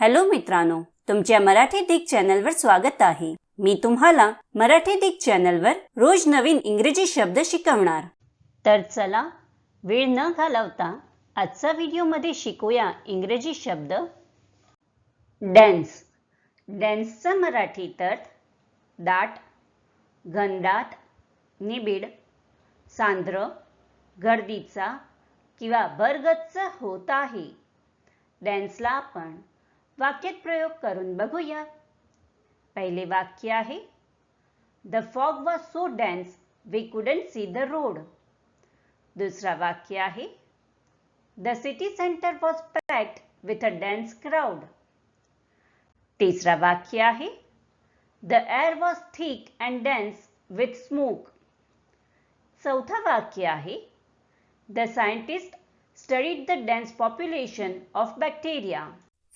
Hello मित्रांनो तुमच्या मराठी दिग चॅनलवर स्वागत आहे. मी तुम्हाला मराठी दिग चॅनलवर रोज नवीन इंग्रजी शब्द शिकवणार. तर चला वेळ न घालवता आजचा व्हिडिओमध्ये शिकूया इंग्रजी शब्द. डॅन्स डॅन्सचा मराठी तर दाट घनदाट निबिड सांद्र गर्दीचा किंवा भरगच्च होत आहे. डॅन्सला आपण वाक्यात प्रयोग करून बघूया. पहिले वाक्य आहे the fog was so dense we couldn't see the road दुसरा वाक्य आहे the city centre was packed with a dense crowd तिसरा वाक्य आहे the air was thick and dense with smoke चौथा वाक्य आहे the scientist studied the dense population of bacteria